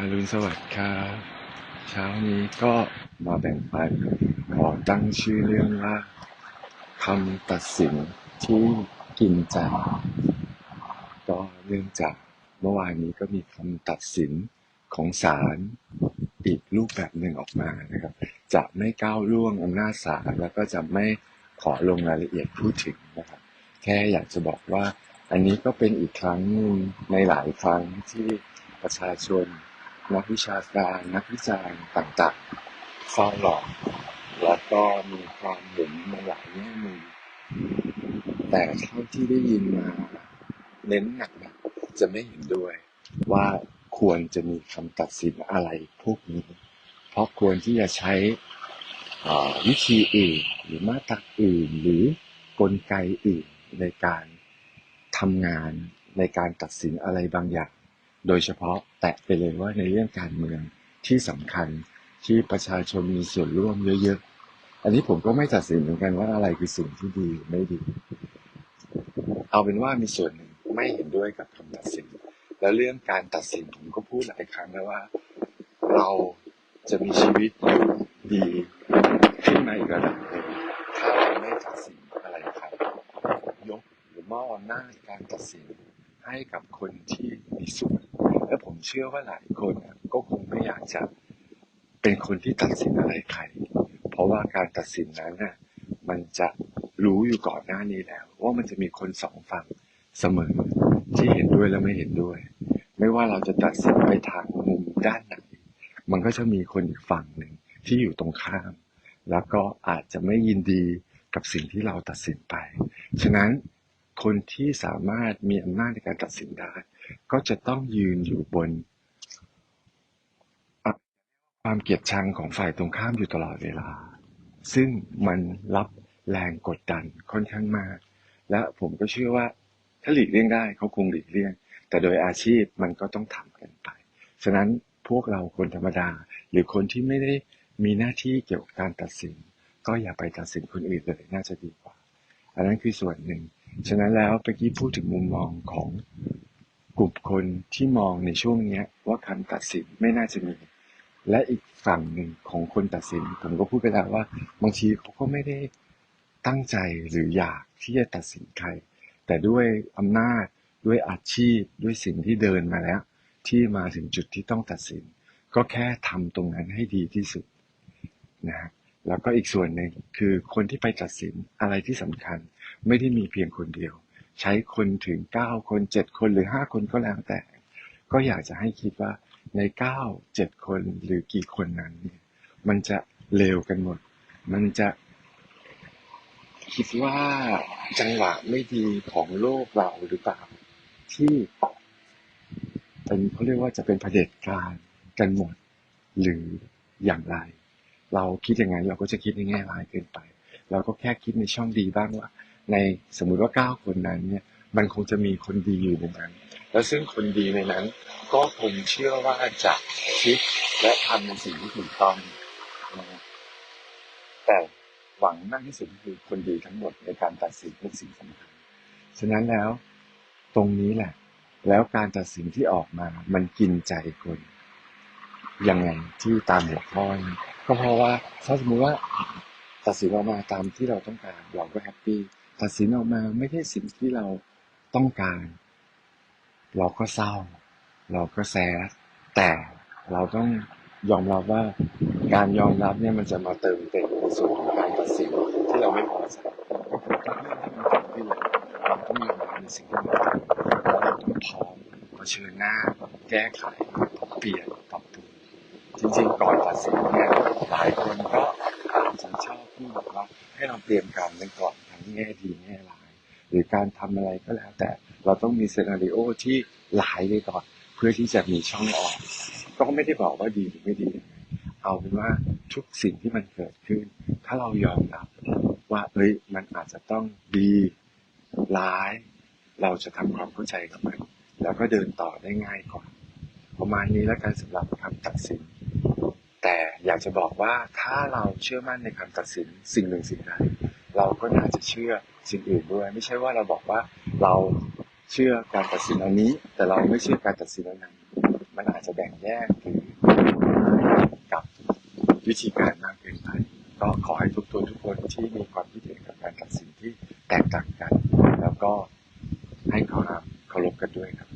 อรุณสวัสดิ์ครับเช้านี้ก็มาแบ่งปันขอตั้งชื่อเรื่องว่าคำตัดสินที่กินใจก็เนื่องจากเมื่อวานนี้ก็มีคำตัดสินของศาลอีกรูปแบบหนึ่งออกมานะครับ จะไม่ก้าวล่วงอำนาจศาลแล้วก็จะไม่ขอลงรายละเอียดพูดถึงนะครับ แค่อยากจะบอกว่าอันนี้ก็เป็นอีกครั้งหนึ่งในหลายครั้งที่ประชาชน นักวิชาการ นักวิจารณ์ต่างๆเฝ้าหลอก แล้วก็มีความเห็นในหลายแง่มุมแต่เท่าที่ได้ยินมา เน้นหนักๆจะไม่เห็นด้วย ว่าควรจะมีคำตัดสินอะไรพวกนี้ เพราะควรที่จะใช้วิธีอื่นหรือมาตรอื่นหรือกลไกอื่นในการทำงานในการตัดสินอะไรบางอย่าง โดยเฉพาะแตะไปเลยว่าในเรื่องการเมืองที่สำคัญที่ประชาชนมีส่วนร่วมเยอะๆ อันนี้ผมก็ไม่ตัดสินเหมือนกันว่าอะไรคือสิ่งที่ดีหรือไม่ดี เอาเป็นว่ามีส่วนหนึ่งไม่เห็นด้วยกับคำตัดสิน แล้วเรื่องการตัดสินผมก็พูดหลายครั้งแล้วว่า เราจะมีชีวิตอยู่ดีขึ้นมาอีกระดับหนึ่งถ้าเราไม่ตัดสินอะไรใครยกหรือมอบอำนาจการตัดสินให้กับคนที่มีส่วน และผมเชื่อว่าหลายคนก็คงไม่อยากจะเป็นคนที่ตัดสินอะไรใคร เพราะว่าการตัดสินนั้นน่ะมันจะรู้อยู่ก่อนหน้านี้แล้ว ว่ามันจะมีคนสองฝั่งเสมอที่เห็นด้วยและไม่เห็นด้วย ไม่ว่าเราจะตัดสินไปทางมุมด้านไหน มันก็จะมีคนอีกฝั่งหนึ่งที่อยู่ตรงข้าม แล้วก็อาจจะไม่ยินดีกับสิ่งที่เราตัดสินไป ฉะนั้นคนที่สามารถมีอำนาจในการตัดสินได้ ก็จะต้องยืนอยู่บน ความเกลียดชังของฝ่ายตรงข้ามอยู่ตลอดเวลา ซึ่งมันรับแรงกดดันค่อนข้างมาก และผมก็เชื่อว่าถ้าหลีกเลี่ยงได้เขาคงหลีกเลี่ยง แต่โดยอาชีพมันก็ต้องทำกันไป ฉะนั้นพวกเราคนธรรมดา หรือคนที่ไม่ได้มีหน้าที่เกี่ยวกับการตัดสิน ก็อย่าไปตัดสินคนอื่นเลยน่าจะดีกว่า อันนั้นคือส่วนหนึ่ง ฉะนั้นแล้วเมื่อกี้พูดถึงมุมมองของ กลุ่มคนที่มองในช่วงนี้ว่าคำตัดสินไม่น่าจะมี และอีกฝั่งหนึ่งของคนตัดสิน ผมก็พูดไปแล้วว่า บางทีเขาก็ไม่ได้ตั้งใจหรืออยากที่จะตัดสินใคร แต่ด้วยอำนาจด้วยอาชีพด้วยสิ่งที่เดินมาแล้ว ที่มาถึงจุดที่ต้องตัดสิน ก็แค่ทำตรงนั้นให้ดีที่สุดนะฮะแล้วก็อีกส่วนหนึ่งคือคนที่ไปตัดสินอะไรที่สำคัญไม่ได้มีเพียงคนเดียว ใช้คนถึงเก้าคนเจ็ดคนหรือห้าคนก็แล้วแต่ ก็อยากจะให้คิดว่าในเก้าเจ็ดคนหรือกี่คนนั้นเนี่ยมันจะเลวกันหมด มันจะคิดว่าจังหวะไม่ดีของโลกเราหรือเปล่าที่เป็นเขาเรียกว่าจะเป็นเผด็จการกันหมดหรืออย่างไร เราคิดอย่างนั้นเราก็จะคิดในแง่ร้ายเกินไป เราก็แค่คิดในช่องดีบ้างว่า ในสมมุติว่าเก้าคนนั้นเนี่ยมันคงจะมีคนดีอยู่ในนั้น แล้วซึ่งคนดีในนั้น ก็คงเชื่อว่าจะคิดและทำในสิ่งที่ถูกต้องนะแต่หวังมากที่สุดคือคนดีทั้งหมดในการตัดสินเป็นสิ่งสำคัญ ฉะนั้นแล้วตรงนี้แหละ แล้วการตัดสินที่ออกมา มันกินใจคนยังไงที่ตามหัวข้อก็เพราะว่าถ้าสมมติว่าตัดสินออกมาตามที่เราต้องการเราก็แฮปปี้ ตัดสินออกมาไม่ใช่สิ่งที่เราต้องการ เราก็เศร้า เราก็แซดแต่เราต้องยอมรับว่าการยอมรับเนี่ยมันจะมาเติมเต็มในส่วนของการตัดสินที่เราไม่พอใจกเรื่องที่เกิดขึ้นเราต้องยอมรับในสิ่งที่เกิดขึ้นแล้วเราต้องพร้อมเผชิญหน้า แก้ไขเปลี่ยนปรับปรุงจริงๆ ก่อนตัดสินเนี่ยหลายคนก็อาจจะชอบพูดบอกว่าให้เราเตรียมการกันก่อน แง่ดีแง่ร้าย หรือการทำอะไรก็แล้ว แต่เราต้องมีซีนารีโอที่หลายไปก่อนเพื่อที่จะมีช่องออก ก็ไม่ได้บอกว่าดีหรือไม่ดี เอาเป็นว่าทุกสิ่งที่มันเกิดขึ้น ถ้าเรายอมรับว่าเอ้ยมันอาจจะต้องดีร้าย เราจะทำความเข้าใจกับมัน แล้วก็เดินต่อได้ง่ายกว่าประมาณนี้แล้วกันสำหรับคำตัดสิน แต่อยากจะบอกว่าถ้าเราเชื่อมั่นในคำตัดสินสิ่งหนึ่งสิ่งใด เราก็น่าจะเชื่อสิ่งอื่นด้วย ไม่ใช่ว่าเราบอกว่าเราเชื่อการตัดสินอันนี้ แต่เราไม่เชื่อการตัดสินอันนั้น มันอาจจะแบ่งแยกหรือกับวิธีการมากเกินไปก็ขอให้ทุกตัวทุกคนที่มีความคิดเห็นกับการตัดสินที่แตกต่างกัน แล้วก็ให้ความเคารพกันด้วยครับ